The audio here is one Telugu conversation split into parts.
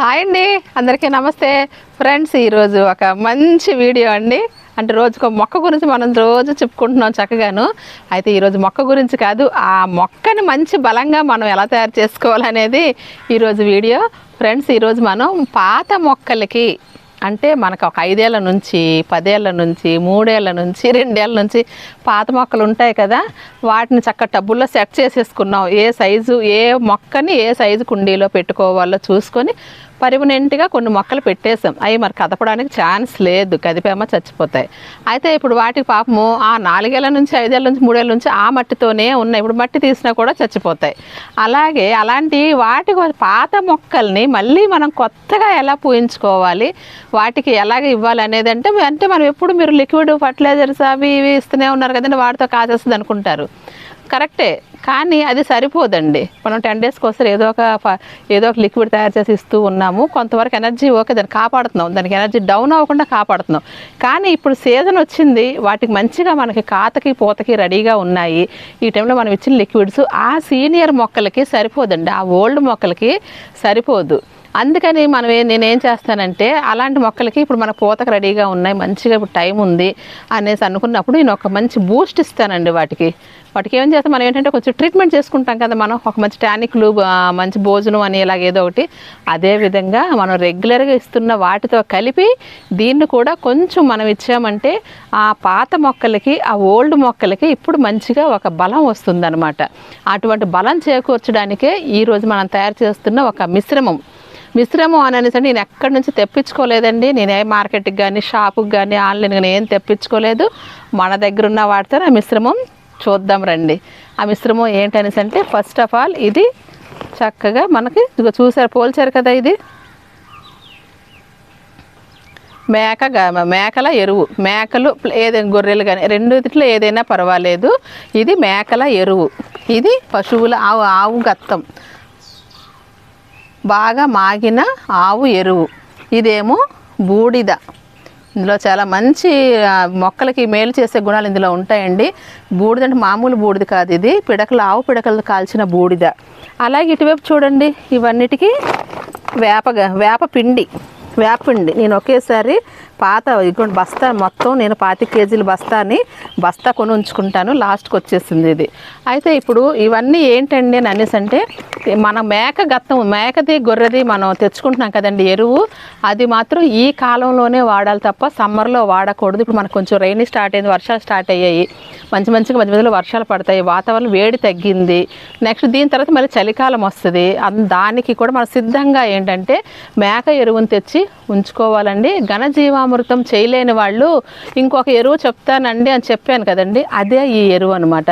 హాయ్ అండి. అందరికీ నమస్తే. ఫ్రెండ్స్ ఈరోజు ఒక మంచి వీడియో అండి. అంటే రోజుకు మొక్క గురించి మనం రోజు చెప్పుకుంటున్నాం చక్కగాను. అయితే ఈరోజు మొక్క గురించి కాదు ఆ మొక్కని మంచి బలంగా మనం ఎలా తయారు చేసుకోవాలనేది ఈరోజు వీడియో. ఫ్రెండ్స్ ఈరోజు మనం పాత మొక్కలకి అంటే మనకు ఒక ఐదేళ్ళ నుంచి పదేళ్ళ నుంచి మూడేళ్ళ నుంచి రెండేళ్ళ నుంచి పాత మొక్కలు ఉంటాయి కదా. వాటిని చక్క టబ్బుల్లో సెట్ చేసేసుకున్నాం. ఏ సైజు ఏ మొక్కని ఏ సైజు కుండీలో పెట్టుకోవాలో చూసుకొని పర్మనెంట్గా కొన్ని మొక్కలు పెట్టేసాం అవి మరి కదపడానికి ఛాన్స్ లేదు. కదిపేమో చచ్చిపోతాయి. అయితే ఇప్పుడు వాటికి పాపము ఆ నాలుగేళ్ళ నుంచి ఐదేళ్ళ నుంచి మూడేళ్ళ నుంచి ఆ మట్టితోనే ఉన్నాయి. ఇప్పుడు మట్టి తీసినా కూడా చచ్చిపోతాయి. అలాగే అలాంటి వాటి పాత మొక్కల్ని మళ్ళీ మనం కొత్తగా ఎలా పూయించుకోవాలి? వాటికి ఎలాగ ఇవ్వాలి అనేది అంటే అంటే మనం ఎప్పుడు మీరు లిక్విడ్ ఫర్టిలైజర్స్ అవి ఇవి ఇస్తూనే ఉన్నారు కదండి వాటితో కాజేస్తుంది అనుకుంటారు. కరెక్టే. కానీ అది సరిపోదండి. మనం టెన్ డేస్కి ఒకసారి ఏదో ఒక ఫ- ఏదో ఒక లిక్విడ్ తయారు చేసి ఇస్తూ ఉన్నాము. కొంతవరకు ఎనర్జీ ఓకే దాన్ని కాపాడుతున్నాం. దానికి ఎనర్జీ డౌన్ అవ్వకుండా కాపాడుతున్నాం. కానీ ఇప్పుడు సీజన్ వచ్చింది. వాటికి మంచిగా మనకి కాతకి పూతకి రెడీగా ఉన్నాయి. ఈ టైంలో మనం ఇచ్చిన లిక్విడ్స్ ఆ సీనియర్ మొక్కలకి సరిపోదండి. ఆ ఓల్డ్ మొక్కలకి సరిపోదు. అందుకని మనం ఏ- నేనేం చేస్తానంటే అలాంటి మొక్కలకి ఇప్పుడు మన పూతకు రెడీగా ఉన్నాయి మంచిగా ఇప్పుడు టైం ఉంది అనేసి అనుకున్నప్పుడు నేను ఒక మంచి బూస్ట్ ఇస్తానండి వాటికి. వాటికి ఏం చేస్తాం మనం ఏంటంటే కొంచెం ట్రీట్మెంట్ చేసుకుంటాం కదా మనం ఒక మంచి టానిక్లు మంచి భోజనం అని ఇలాగేదో ఒకటి అదే విధంగా మనం రెగ్యులర్గా ఇస్తున్న వాటితో కలిపి దీన్ని కూడా కొంచెం మనం ఇచ్చామంటే ఆ పాత మొక్కలకి ఆ ఓల్డ్ మొక్కలకి ఇప్పుడు మంచిగా ఒక బలం వస్తుందన్నమాట. అటువంటి బలం చేకూర్చడానికే ఈరోజు మనం తయారు చేస్తున్న ఒక మిశ్రమం. మిశ్రమం అని అనేసి నేను ఎక్కడి నుంచి తెప్పించుకోలేదండి. నేను ఏ మార్కెట్కి కానీ షాపుకి కానీ ఆన్లైన్ కానీ ఏం తెప్పించుకోలేదు. మన దగ్గర ఉన్న వాటితో ఆ మిశ్రమం చూద్దాం రండి. ఆ మిశ్రమం ఏంటనేసి అంటే ఫస్ట్ ఆఫ్ ఆల్ ఇది చక్కగా మనకి చూసారు పోల్చారు కదా ఇది. మేక మేకల ఎరువు. మేకలు ఏదైనా గొర్రెలు కానీ రెండిట్లో ఏదైనా పర్వాలేదు. ఇది మేకల ఎరువు. ఇది పశువుల ఆవు ఆవు గత్తం. బాగా మాగిన ఆవు ఎరువు. ఇదేమో బూడిద. ఇందులో చాలా మంచి మొక్కలకి మేలు చేసే గుణాలు ఇందులో ఉంటాయండి. బూడిద అంటే మామూలు బూడిద కాదు ఇది. పిడకలు ఆవు పిడకలు కాల్చిన బూడిద. అలాగే ఇటువైపు చూడండి ఇవన్నిటికీ వేప వేప పిండి. వేపపిండి నేను ఒకేసారి పాత ఇటువంటి బస్తా మొత్తం నేను పాతి కేజీల బస్తాని బస్తా కొని ఉంచుకుంటాను. లాస్ట్కి వచ్చేసింది ఇది. అయితే ఇప్పుడు ఇవన్నీ ఏంటండి అని అనేసి అంటే మన మేక గత్తం మేకది గొర్రెది మనం తెచ్చుకుంటున్నాం కదండి ఎరువు. అది మాత్రం ఈ కాలంలోనే వాడాలి తప్ప సమ్మర్లో వాడకూడదు. ఇప్పుడు మనకు కొంచెం రైన్ స్టార్ట్ అయింది వర్షాలు స్టార్ట్ అయ్యాయి. మంచి మంచిగా మధ్య మధ్యలో వర్షాలు పడతాయి వాతావరణం వేడి తగ్గింది. నెక్స్ట్ దీని తర్వాత మళ్ళీ చలికాలం వస్తుంది. దానికి కూడా మన సిద్ధంగా ఏంటంటే మేక ఎరువుని తెచ్చి ఉంచుకోవాలండి. ఘనజీవామృతం చేయలేని వాళ్ళు ఇంకొక ఎరువు చెప్తానండి అని చెప్పాను కదండి. అదే ఈ ఎరువు అనమాట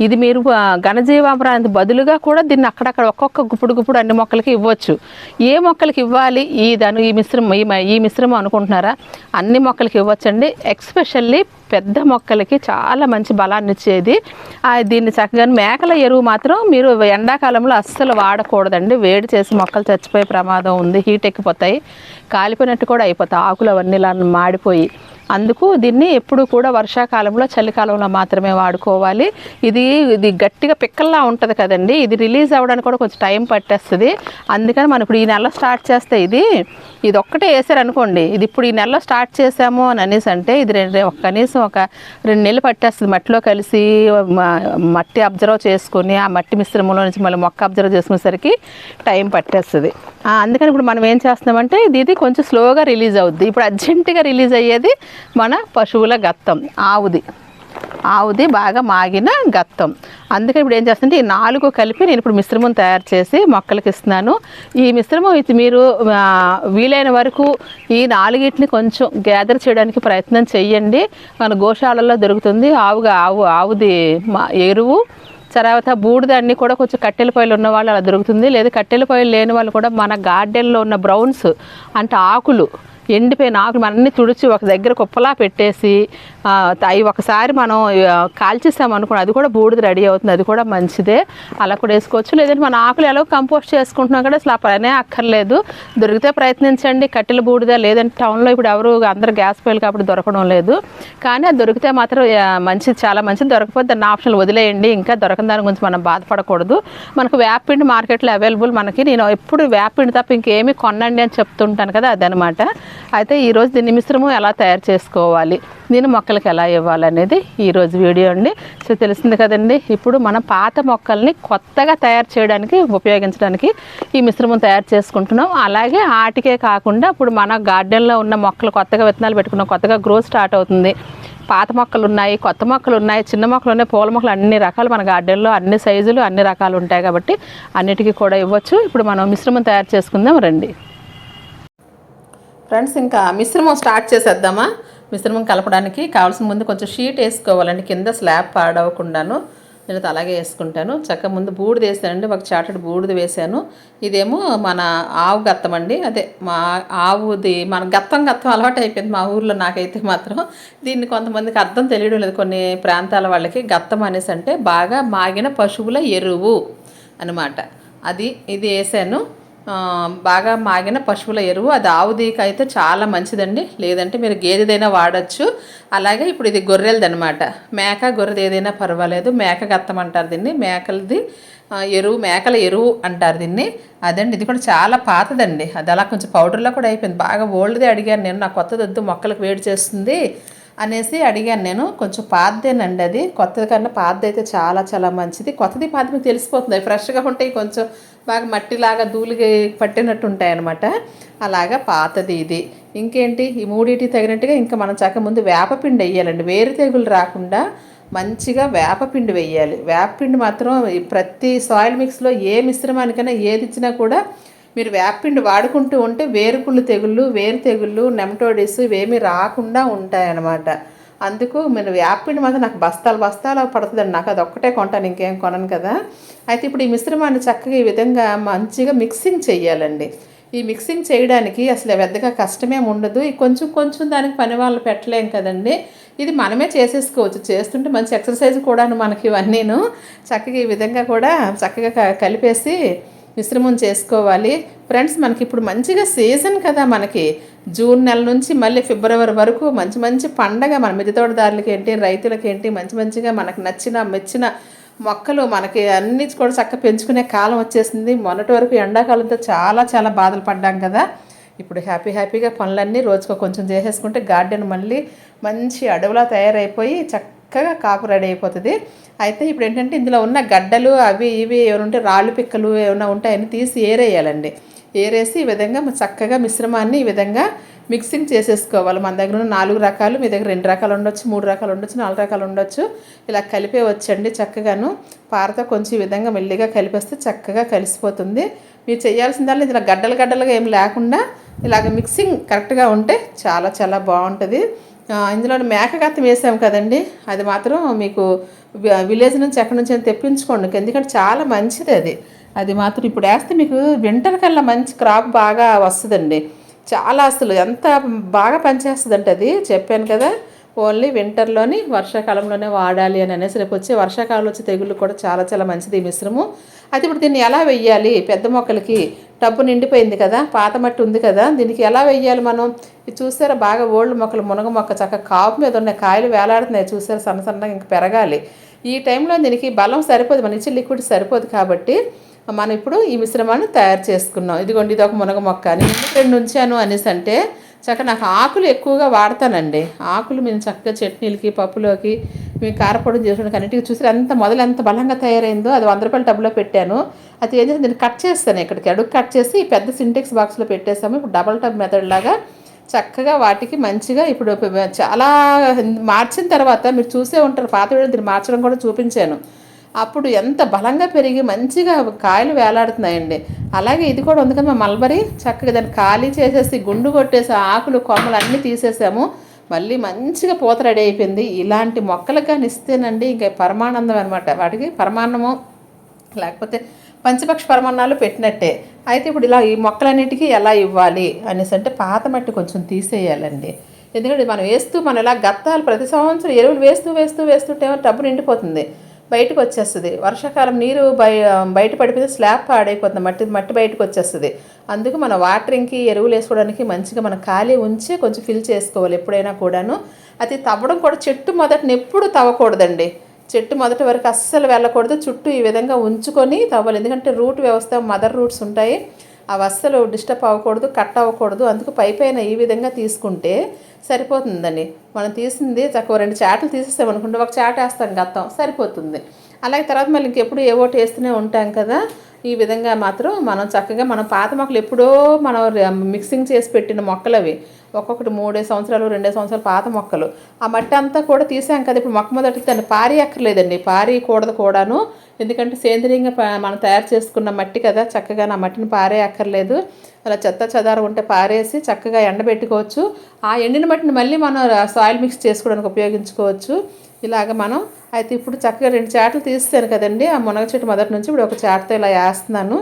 ఇది మీరు ఘనజీవామృతానికి బదులుగా కూడా దీన్ని అక్కడక్కడ ఒక్కొక్క గుప్పుడు గుప్పుడు అన్ని మొక్కలకి ఇవ్వచ్చు. ఏ మొక్కలకి ఇవ్వాలి? ఈ దాని ఈ మిశ్రమం ఈ మ- ఈ మిశ్రమం అనుకుంటున్నారా? అన్ని మొక్కలకి ఇవ్వచ్చండి. ఎక్స్పెషల్లీ పెద్ద మొక్కలకి చాలా మంచి బలాన్ని ఇచ్చేది. దీన్ని చక్కగా మేకల ఎరువు మాత్రం మీరు ఎండాకాలంలో అస్సలు వాడకూడదండి. వేడి చేసి మొక్కలు చచ్చిపోయే ప్రమాదం ఉంది. హీట్ ఎక్కిపోతాయి. కాలిపోయినట్టు కూడా అయిపోతాయి. ఆకులు అవన్నీ ఇలా మాడిపోయి అందుకు దీన్ని ఎప్పుడు కూడా వర్షాకాలంలో చలికాలంలో మాత్రమే వాడుకోవాలి. ఇది ఇది గట్టిగా పిక్కల్లా ఉంటుంది కదండి. ఇది రిలీజ్ అవ్వడానికి కూడా కొంచెం టైం పట్టేస్తుంది. అందుకని మనం ఇప్పుడు ఈ నెల స్టార్ట్ చేస్తే ఇది ఇది ఒక్కటే వేసారనుకోండి ఇది ఇప్పుడు ఈ నెలలో స్టార్ట్ చేసాము అని అనేసి అంటే ఇది రెండు ఒక కనీసం ఒక రెండు నెలలు పట్టేస్తుంది. మట్టిలో కలిసి మట్టి అబ్జర్వ్ చేసుకొని ఆ మట్టి మిశ్రమంలో నుంచి మళ్ళీ మొక్క అబ్జర్వ్ చేసుకునేసరికి టైం పట్టేస్తుంది. అందుకని ఇప్పుడు మనం ఏం చేస్తున్నామంటే ఇది ఇది కొంచెం స్లోగా రిలీజ్ అవుద్ది. ఇప్పుడు అర్జెంటుగా రిలీజ్ అయ్యేది మన పశువుల గత్తం ఆవుది. ఆవుది బాగా మాగిన గత్తం. అందుకని ఇప్పుడు ఏం చేస్తుంటే ఈ నాలుగు కలిపి నేను ఇప్పుడు మిశ్రమం తయారు చేసి మొక్కలకి ఇస్తున్నాను. ఈ మిశ్రమం ఇది మీరు వీలైన వరకు ఈ నాలుగిటిని కొంచెం గ్యాదర్ చేయడానికి ప్రయత్నం చేయండి మన గోశాలలో దొరుకుతుంది ఆవుగా ఆవు ఆవుది మా ఎరువు. తర్వాత బూడిద అన్ని కూడా కొంచెం కట్టెల పొయ్యిలు ఉన్న వాళ్ళు అలా దొరుకుతుంది. లేదా కట్టెల పొయ్యిలు లేని వాళ్ళు కూడా మన గార్డెన్లో ఉన్న బ్రౌన్స్ అంటే ఆకులు ఎండిపోయిన ఆకులు మనం తుడిచి ఒక దగ్గర కుప్పలా పెట్టేసి అవి ఒకసారి మనం కాల్చేసామనుకోండి అది కూడా బూడిద రెడీ అవుతుంది అది కూడా మంచిదే. అలా కూడా వేసుకోవచ్చు. లేదంటే మన ఆకులు ఎలా కంపోస్ట్ చేసుకుంటున్నాం కూడా అసలు ఆ పనే అక్కర్లేదు. దొరికితే ప్రయత్నించండి. కట్టెల బూడిద లేదంటే టౌన్లో ఇప్పుడు ఎవరు అందరు గ్యాస్ పొయ్యిలు కాబట్టి దొరకడం లేదు. కానీ అది దొరికితే మాత్రం మంచిది చాలా మంచిది. దొరకపోతే దాన్ని ఆప్షన్లు వదిలేయండి. ఇంకా దొరకని దాని గురించి మనం బాధపడకూడదు. మనకు వేపిండి మార్కెట్లో అవైలబుల్ మనకి. నేను ఎప్పుడు వేపిండి తప్ప ఇంకేమీ కొనండి అని చెప్తుంటాను కదా అదనమాట. అయితే ఈరోజు దీన్ని మిశ్రమం ఎలా తయారు చేసుకోవాలి? దీన్ని మొక్కలకి ఎలా ఇవ్వాలనేది ఈరోజు వీడియో అండి. సో తెలిసింది కదండి ఇప్పుడు మనం పాత మొక్కల్ని కొత్తగా తయారు చేయడానికి ఉపయోగించడానికి ఈ మిశ్రమం తయారు చేసుకుంటున్నాం. అలాగే ఆటికే కాకుండా ఇప్పుడు మన గార్డెన్లో ఉన్న మొక్కలు కొత్తగా విత్తనాలు పెట్టుకున్నాం కొత్తగా గ్రో స్టార్ట్ అవుతుంది. పాత మొక్కలు ఉన్నాయి కొత్త మొక్కలు ఉన్నాయి చిన్న మొక్కలు ఉన్నాయి పూల మొక్కలు అన్ని రకాలు మన గార్డెన్లో అన్ని సైజులు అన్ని రకాలు ఉంటాయి కాబట్టి అన్నిటికీ కూడా ఇవ్వచ్చు. ఇప్పుడు మనం మిశ్రమం తయారు చేసుకుందాం రండి. ఫ్రెండ్స్ ఇంకా మిశ్రమం స్టార్ట్ చేసేద్దామా? మిశ్రమం కలపడానికి కావాల్సిన ముందు కొంచెం షీట్ వేసుకోవాలండి. కింద స్లాబ్ పాడవకుండాను నేను అలాగే వేసుకుంటాను. చక్కగా ముందు బూడిద వేసానండి. ఒక చాటెడ్ బూడిద వేసాను. ఇదేమో మన ఆవు గత్తం అండి. అదే మా ఆవుది మన గత్తం గత్తం అలవాటు అయిపోయింది మా ఊర్లో నాకైతే మాత్రం. దీన్ని కొంతమందికి అర్థం తెలియడం లేదు. కొన్ని ప్రాంతాల వాళ్ళకి గత్తం అనేసి అంటే బాగా మాగిన పశువుల ఎరువు అనమాట అది ఇది వేసాను. బాగా మాగిన పశువుల ఎరువు. అది ఆవుదీక అయితే చాలా మంచిదండి. లేదంటే మీరు గేదెదైనా వాడచ్చు. అలాగే ఇప్పుడు ఇది గొర్రెలది అనమాట మేక గొర్రెది ఏదైనా పర్వాలేదు. మేక గత్తం అంటారు దీన్ని. మేకలది ఎరువు మేకల ఎరువు అంటారు దీన్ని. అదండి ఇది కూడా చాలా పాతదండి. అది అలా కొంచెం పౌడర్లో కూడా అయిపోయింది. బాగా ఓల్డ్ది అడిగాను నేను. నా కొత్తది వద్దు మొక్కలకు వేడి చేస్తుంది అనేసి అడిగాను నేను. కొంచెం పాతదేనండి అది. కొత్తది కన్నా పాతది అయితే చాలా చాలా మంచిది. కొత్తది పాత మీకు తెలిసిపోతుంది. ఫ్రెష్గా ఉంటాయి కొంచెం. బాగా మట్టిలాగా ధూళికి పట్టినట్టు ఉంటాయన్నమాట అలాగా పాతది ఇది. ఇంకేంటి? ఈ మూడింటికి తగినట్టుగా ఇంకా మనం చక్క ముందు వేపపిండి వేయాలండి. వేరు తెగులు రాకుండా మంచిగా వేపపిండి వేయాలి. వేపపిండి మాత్రం ప్రతి సాయిల్ మిక్స్లో ఏ మిశ్రమానికైనా ఏది ఇచ్చినా కూడా మీరు వేపపిండి వాడుకుంటూ ఉంటే వేరుకుళ్ళు తెగుళ్ళు వేరు తెగుళ్ళు నెమటోడిస్ ఇవేమీ రాకుండా ఉంటాయన్నమాట. అందుకు మీరు వేపపిండి మాత్రం నాకు బస్తాలు బస్తాలు పడుతుందండి. నాకు అది ఒక్కటే కొంటాను ఇంకేం కొనను కదా. అయితే ఇప్పుడు ఈ మిశ్రమాన్ని చక్కగా ఈ విధంగా మంచిగా మిక్సింగ్ చేయాలండి ఈ మిక్సింగ్ చేయడానికి అసలు పెద్దగా కష్టమేం ఉండదు. ఈ కొంచెం కొంచెం దానికి పని వాళ్ళు పెట్టలేం కదండి. ఇది మనమే చేసేసుకోవచ్చు. చేస్తుంటే మంచి ఎక్సర్సైజ్ కూడాను మనకి ఇవన్నీను. చక్కగా ఈ విధంగా కూడా చక్కగా క- కలిపేసి మిశ్రమం చేసుకోవాలి. ఫ్రెండ్స్ మనకి ఇప్పుడు మంచిగా సీజన్ కదా మనకి. జూన్ నెల నుంచి మళ్ళీ ఫిబ్రవరి వరకు మంచి మంచి పండగ మన మిద్దతోటదారులకి ఏంటి రైతులకి ఏంటి మంచి మంచిగా మనకు నచ్చిన మెచ్చిన మొక్కలు మనకి అన్ని కూడా చక్క పెంచుకునే కాలం వచ్చేసింది. మొన్నటి వరకు ఎండాకాలంతో చాలా చాలా బాధలు పడ్డాం కదా. ఇప్పుడు హ్యాపీ హ్యాపీగా పనులన్నీ రోజుకో కొంచెం చేసేసుకుంటే గార్డెన్ మళ్ళీ మంచి అడవులా తయారైపోయి చక్క చక్కగా కాపు రెడీ అయిపోతుంది. అయితే ఇప్పుడు ఏంటంటే ఇందులో ఉన్న గడ్డలు అవి ఇవి ఏమైనా ఉంటే రాళ్ళు పిక్కలు ఏమైనా ఉంటాయని తీసి ఏరేయాలండి. ఏరేసి ఈ విధంగా చక్కగా మిశ్రమాన్ని ఈ విధంగా మిక్సింగ్ చేసేసుకోవాలి. మన దగ్గర ఉన్న నాలుగు రకాలు మీ దగ్గర రెండు రకాలు ఉండొచ్చు మూడు రకాలు ఉండొచ్చు నాలుగు రకాలు ఉండొచ్చు. ఇలా కలిపే వచ్చండి చక్కగాను. పారతో కొంచెం ఈ విధంగా మెల్లిగా కలిపేస్తే చక్కగా కలిసిపోతుంది. మీరు చేయాల్సిందల్లా ఇలా గడ్డలు గడ్డలుగా ఏం లేకుండా ఇలాగ మిక్సింగ్ కరెక్ట్గా ఉంటే చాలా చాలా బాగుంటుంది. ఇందులో మేకగత్తం వేసాం కదండి. అది మాత్రం మీకు విలేజ్ నుంచి ఎక్కడి నుంచి అయినా తెప్పించుకోండి. ఎందుకంటే చాలా మంచిది అది. అది మాత్రం ఇప్పుడు వేస్తే మీకు వింటర్ కల్లా మంచి క్రాప్ బాగా వస్తుందండి. చాలా అసలు ఎంత బాగా పనిచేస్తుంది అంటే అది. చెప్పాను కదా ఓన్లీ వింటర్లోని వర్షాకాలంలోనే వాడాలి అని అనేసి రేపు వచ్చే వర్షాకాలంలో వచ్చే తెగుళ్ళు కూడా చాలా చాలా మంచిది ఈ మిశ్రమం. అయితే ఇప్పుడు దీన్ని ఎలా వెయ్యాలి? పెద్ద మొక్కలకి టబ్బు నిండిపోయింది కదా పాత మట్టి ఉంది కదా దీనికి ఎలా వెయ్యాలి మనం? ఇది చూసారా? బాగా ఓల్డ్ మొక్కలు మునగ మొక్క చక్కగా కాపు మీద ఉన్న కాయలు వేలాడుతున్నాయి. చూసారా? సన్న సన్నగా ఇంకా పెరగాలి. ఈ టైంలో దీనికి బలం సరిపోదు మన ఇచ్చే లిక్విడ్ సరిపోదు కాబట్టి మనం ఇప్పుడు ఈ మిశ్రమాన్ని తయారు చేసుకున్నాం. ఇదిగోండి ఇది ఒక మునగ మొక్క. అని రెండు ఉంచాను అనేసి అంటే చక్కగా నాకు ఆకులు ఎక్కువగా వాడతానండి. ఆకులు మేము చక్కగా చట్నీలకి పప్పులోకి మేము కారపొడి చేసుకోవడానికి అన్నిటికీ చూసి ఎంత మొదలు ఎంత బలంగా తయారైందో అది వంద రూపాయల టబ్లో పెట్టాను. అది ఏం చేసి దీన్ని కట్ చేస్తాను ఇక్కడికి అడుగు కట్ చేసి ఈ పెద్ద సింటెక్స్ బాక్స్లో పెట్టేసాము. ఇప్పుడు డబల్ టబ్ మెథడ్ లాగా చక్కగా వాటికి మంచిగా ఇప్పుడు చాలా మార్చిన తర్వాత మీరు చూసే ఉంటారు పాత వీడియో దీన్ని మార్చడం కూడా చూపించాను. అప్పుడు ఎంత బలంగా పెరిగి మంచిగా కాయలు వేలాడుతున్నాయండి. అలాగే ఇది కూడా ఉంది కదా మల్బరీ. చక్కగా దాన్ని ఖాళీ చేసేసి గుండు కొట్టేసి ఆకులు కొమ్మలు అన్నీ తీసేసాము. మళ్ళీ మంచిగా పూత రెడీ అయిపోయింది. ఇలాంటి మొక్కలకు కానీ ఇస్తేనండి ఇంకా పరమానందం అనమాట వాటికి పరమాన్నము లేకపోతే పంచపక్ష పరమాన్నాలు పెట్టినట్టే. అయితే ఇప్పుడు ఇలా ఈ మొక్కలన్నిటికీ ఎలా ఇవ్వాలి అనేసి అంటే పాత మట్టి కొంచెం తీసేయాలండి. ఎందుకంటే మనం వేస్తూ మనం ఇలా గత్తాలు ప్రతి సంవత్సరం ఎరువులు వేస్తూ వేస్తూ వేస్తుంటే టబ్బు నిండిపోతుంది. బయటకు వచ్చేస్తుంది. వర్షాకాలం నీరు బయ బయట పడిపోతే స్లాబ్ పాడైపోతుంది. మట్టి మట్టి బయటకు వచ్చేస్తుంది. అందుకు మన వాటరింగ్కి ఎరువులు వేసుకోవడానికి మంచిగా మనం ఖాళీ ఉంచి కొంచెం ఫిల్ చేసుకోవాలి ఎప్పుడైనా కూడాను. అది తవ్వడం కూడా చెట్టు మొదటిని ఎప్పుడు తవ్వకూడదండి. చెట్టు మొదటి వరకు అస్సలు వెళ్ళకూడదు. చుట్టూ ఈ విధంగా ఉంచుకొని తవ్వాలి. ఎందుకంటే రూట్ వ్యవస్థ మదర్ రూట్స్ ఉంటాయి. అవి అస్సలు డిస్టర్బ్ అవ్వకూడదు కట్ అవ్వకూడదు. అందుకు పై పైన ఈ విధంగా తీసుకుంటే సరిపోతుందండి. మనం తీసింది తక్కువ రెండు చాటలు తీసేస్తాం ఒక చాట వేస్తాం గత్తం సరిపోతుంది. అలాగే తర్వాత మళ్ళీ ఇంకెప్పుడు ఏవో వేస్తూనే ఉంటాం కదా ఈ విధంగా మాత్రం మనం చక్కగా మనం పాత మొక్కలు ఎప్పుడో మనం మిక్సింగ్ చేసి పెట్టిన మొక్కలు అవి ఒక్కొక్కటి మూడే సంవత్సరాలు రెండే సంవత్సరాలు పాత మొక్కలు. ఆ మట్టి అంతా కూడా తీసాం కదా ఇప్పుడు మొక్క మొదటి దాన్ని పారి అక్కర్లేదండి పారియకూడదు కూడాను. ఎందుకంటే సేంద్రియంగా మనం తయారు చేసుకున్న మట్టి కదా చక్కగా నా మట్టిని పారే అక్కర్లేదు అలా చెత్త చెదారం ఉంటే పారేసి చక్కగా ఎండబెట్టుకోవచ్చు. ఆ ఎండిన మట్టిని మళ్ళీ మనం సాయిల్ మిక్స్ చేసుకోవడానికి ఉపయోగించుకోవచ్చు. ఇలాగ మనం అయితే ఇప్పుడు చక్కగా రెండు చాటలు తీస్తాను కదండి. ఆ మునగ చెట్టు మొదటి నుంచి ఇప్పుడు ఒక చాటతో ఇలా వేస్తున్నాను.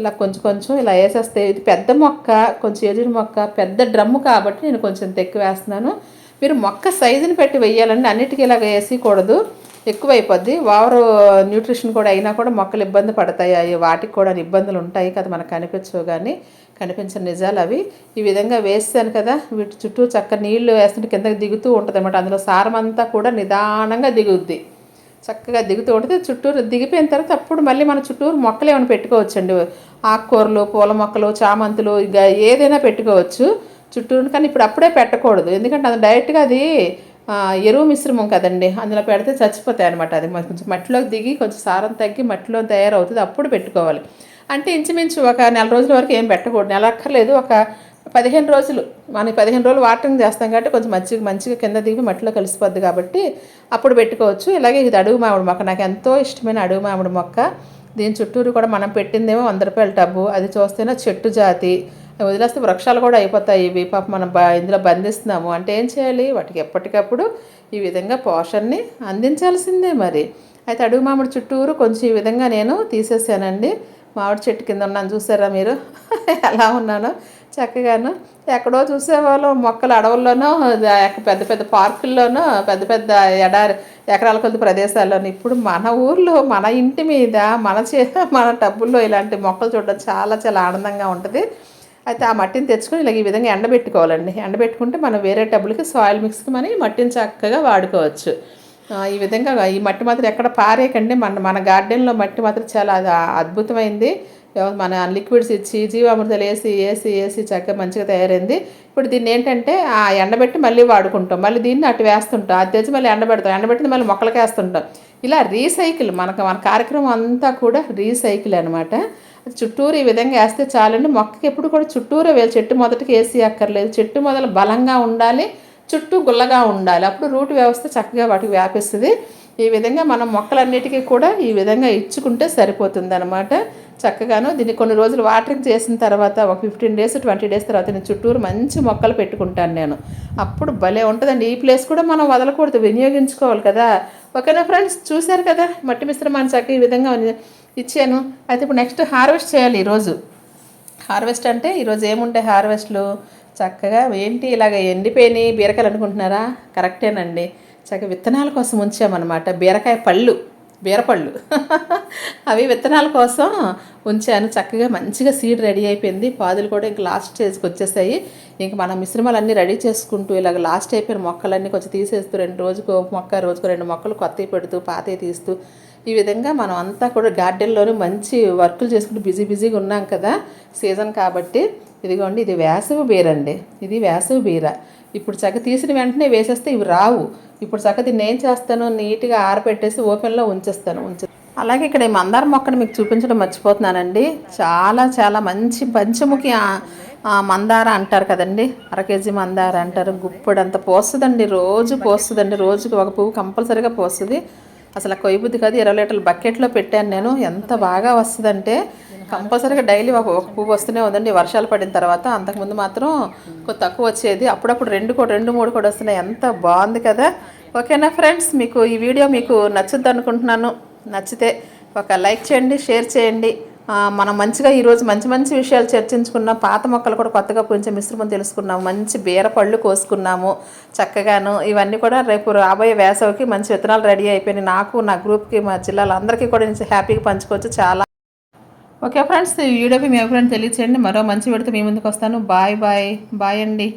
ఇలా కొంచెం కొంచెం ఇలా వేసేస్తే ఇది పెద్ద మొక్క కొంచెం ఎదురు మొక్క పెద్ద డ్రమ్ము కాబట్టి నేను కొంచెం తెక్కి వేస్తున్నాను. మీరు మొక్క సైజుని పెట్టి వెయ్యాలండి అన్నిటికీ ఇలాగ వేసేయకూడదు ఎక్కువైపోద్ది. ఓవర్ న్యూట్రిషన్ కూడా అయినా కూడా మొక్కలు ఇబ్బంది పడతాయి. అవి వాటికి కూడా ఇబ్బందులు ఉంటాయి కదా మనకు కనిపించవు కానీ కనిపించిన నిజాలు అవి. ఈ విధంగా వేస్తాను కదా వీటి చుట్టూ చక్క నీళ్ళు వేస్తుంటే కిందకి దిగుతూ ఉంటుంది అనమాట అందులో సారం అంతా కూడా నిదానంగా దిగుద్ది. చక్కగా దిగుతూ ఉంటుంది. చుట్టూరు దిగిపోయిన తర్వాత అప్పుడు మళ్ళీ మన చుట్టూరు మొక్కలు ఏమైనా పెట్టుకోవచ్చండి. ఆకుకూరలు పూల మొక్కలు చామంతులు ఇక ఏదైనా పెట్టుకోవచ్చు. చుట్టూరు కానీ ఇప్పుడు అప్పుడే పెట్టకూడదు. ఎందుకంటే అది డైరెక్ట్గా అది ఎరువు మిశ్రమం కదండి. అందులో పెడితే చచ్చిపోతాయి అనమాట అది. కొంచెం మట్టిలోకి దిగి కొంచెం సారం తగ్గి మట్టిలో తయారవుతుంది. అప్పుడు పెట్టుకోవాలి. అంటే ఇంచుమించు ఒక నెల రోజుల వరకు ఏం పెట్టకూడదు. నెల అక్కర్లేదు. ఒక పదిహేను రోజులు. మనం పదిహేను రోజులు వాటరింగ్ చేస్తాం కాబట్టి కొంచెం మంచిగా మంచిగా కింద దిగి మట్టిలో కలిసిపోద్ది కాబట్టి అప్పుడు పెట్టుకోవచ్చు. ఇలాగే ఇది అడుగు మామిడి మొక్క. నాకు ఎంతో ఇష్టమైన అడుగు మామిడి మొక్క. దీని చుట్టూరు కూడా మనం పెట్టిందేమో వంద రూపాయల టబ్బు. అది చూస్తేనే చెట్టు జాతి. వదిలేస్తే వృక్షాలు కూడా అయిపోతాయి. ఇవి పాప మనం బ ఇందులో బంధిస్తున్నాము. అంటే ఏం చేయాలి? వాటికి ఎప్పటికప్పుడు ఈ విధంగా పోషణని అందించాల్సిందే మరి. అయితే అడుగు మామిడి చుట్టూరు కొంచెం ఈ విధంగా నేను తీసేసానండి. మామిడి చెట్టు కింద ఉన్నాను. చూసారా మీరు? ఎలా ఉన్నాను? చక్కగాను. ఎక్కడో చూసేవాళ్ళు. మొక్కలు అడవుల్లోనో పెద్ద పెద్ద పార్కుల్లోనో పెద్ద పెద్ద ఎడారి ఎకరాల కొద్ది ప్రదేశాల్లోనూ. ఇప్పుడు మన ఊర్లో మన ఇంటి మీద మన చే మన టబ్బుల్లో ఇలాంటి మొక్కలు చూడడం చాలా చాలా ఆనందంగా ఉంటుంది. అయితే ఆ మట్టిని తెచ్చుకొని ఇలా ఈ విధంగా ఎండబెట్టుకోవాలండి. ఎండబెట్టుకుంటే మనం వేరే టబ్బులకి సాయిల్ మిక్స్కి మనం ఈ మట్టిని చక్కగా వాడుకోవచ్చు. ఈ విధంగా ఈ మట్టి మాత్రం ఎక్కడ పారేయకండి. మన మన గార్డెన్లో మట్టి మాత్రం చాలా అద్భుతమైంది. మన లిక్విడ్స్ ఇచ్చి జీవామృతాలు వేసి వేసి వేసి చక్కగా మంచిగా తయారైంది. ఇప్పుడు దీన్ని ఏంటంటే ఆ ఎండబెట్టి మళ్ళీ వాడుకుంటాం. మళ్ళీ దీన్ని అటు వేస్తుంటాం. అది తెచ్చి మళ్ళీ ఎండబెడతాం. ఎండబెట్టింది మళ్ళీ మొక్కలకి వేస్తుంటాం ఇలా రీసైకిల్ మనకు మన కార్యక్రమం అంతా కూడా రీసైకిల్ అనమాట చుట్టూరు ఈ విధంగా వేస్తే చాలండి. మొక్కకి ఎప్పుడు కూడా చుట్టూరు వేలు చెట్టు మొదటికి వేసి అక్కర్లేదు. చెట్టు మొదలు బలంగా ఉండాలి. చుట్టూ గుల్లగా ఉండాలి. అప్పుడు రూట్ వ్యవస్థ చక్కగా వాటికి వ్యాపిస్తుంది. ఈ విధంగా మనం మొక్కలన్నిటికీ కూడా ఈ విధంగా ఇచ్చుకుంటే సరిపోతుంది అనమాట చక్కగాను దీన్ని కొన్ని రోజులు వాటరింగ్ చేసిన తర్వాత ఒక ఫిఫ్టీన్ డేస్ ట్వంటీ డేస్ తర్వాత నేను చుట్టూరు మంచి మొక్కలు పెట్టుకుంటాను నేను. అప్పుడు భలే ఉంటుందండి. ఈ ప్లేస్ కూడా మనం వదలకూడదు. వినియోగించుకోవాలి కదా. ఓకేనా ఫ్రెండ్స్? చూశారు కదా? మట్టి మిశ్రమాన్ని చక్కగా ఈ విధంగా ఇచ్చాను. అయితే ఇప్పుడు నెక్స్ట్ హార్వెస్ట్ చేయాలి ఈరోజు హార్వెస్ట్ అంటే ఈరోజు ఏముంటాయి హార్వెస్ట్లు? చక్కగా ఏంటి ఇలాగ ఎండిపోయినాయి బీరకాయలు అనుకుంటున్నారా? కరెక్టేనండి. చక్కగా విత్తనాల కోసం ఉంచామన్నమాట. బీరకాయ పళ్ళు బీరపళ్ళు. అవి విత్తనాల కోసం ఉంచాను. చక్కగా మంచిగా సీడ్ రెడీ అయిపోయింది. పాదులు కూడా ఇంక లాస్ట్ స్టేజ్కి వచ్చేసాయి. ఇంక మన మిశ్రమాలన్నీ రెడీ చేసుకుంటూ ఇలాగ లాస్ట్ అయిపోయిన మొక్కలన్నీ కొంచెం తీసేస్తూ రెండు రోజుకు మొక్క రోజుకు రెండు మొక్కలు కొత్తవి పెడుతూ పాతవి తీస్తూ ఈ విధంగా మనం అంతా కూడా గార్డెన్లోనే మంచి వర్కులు చేసుకుంటూ బిజీ బిజీగా ఉన్నాం కదా సీజన్ కాబట్టి. ఇదిగోండి ఇది వేసవి బీర అండి ఇది వేసవి బీర. ఇప్పుడు చక్క తీసిన వెంటనే వేసేస్తే ఇవి రావు. ఇప్పుడు చక్క దీన్ని ఏం చేస్తాను నీట్గా ఆరబెట్టేసి ఓపెన్లో ఉంచేస్తాను. ఉంచు. అలాగే ఇక్కడ ఈ మందార మొక్కను మీకు చూపించడం మర్చిపోతున్నానండి. చాలా చాలా మంచి పంచముఖి మందార అంటారు కదండి. అర కేజీ మందార అంటారు. గుప్పడంత పోస్తుందండి. రోజు పోస్తుందండి. రోజుకి ఒక పువ్వు కంపల్సరీగా పోస్తుంది. అసలు కొయ్య బుద్ధి కాదు ఇరవై లీటర్ల బకెట్లో పెట్టాను నేను. ఎంత బాగా వస్తుందంటే కంపల్సరీగా డైలీ ఒక ఒక పువ్వు వస్తూనే ఉందండి. వర్షాలు పడిన తర్వాత అంతకుముందు మాత్రం కొంచెం తక్కువ వచ్చేది. అప్పుడప్పుడు రెండు కూడా రెండు మూడు కూడా వస్తున్నాయి. ఎంత బాగుంది కదా. ఓకేనా ఫ్రెండ్స్ మీకు ఈ వీడియో మీకు నచ్చుద్ది అనుకుంటున్నాను. నచ్చితే ఒక లైక్ చేయండి షేర్ చేయండి. మనం మంచిగా ఈరోజు మంచి మంచి విషయాలు చర్చించుకున్నాం పాత మొక్కలు కూడా కొత్తగా కొంచెం మిశ్రమం తెలుసుకున్నాము మంచి బీర పళ్ళు కోసుకున్నాము చక్కగాను. ఇవన్నీ కూడా రేపు రాబోయే వేసవికి మంచి విత్తనాలు రెడీ అయిపోయినాయి. నాకు నా గ్రూప్కి మా జిల్లాలో అందరికీ కూడా నేను హ్యాపీగా పంచుకోవచ్చు. చాలా ఓకే ఫ్రెండ్స్ ఈ వీడియోకి మీ అభిప్రాయం తెలియచేయండి. మరో మంచి విడత మీ ముందుకు వస్తాను. బాయ్ బాయ్ బాయ్ అండి.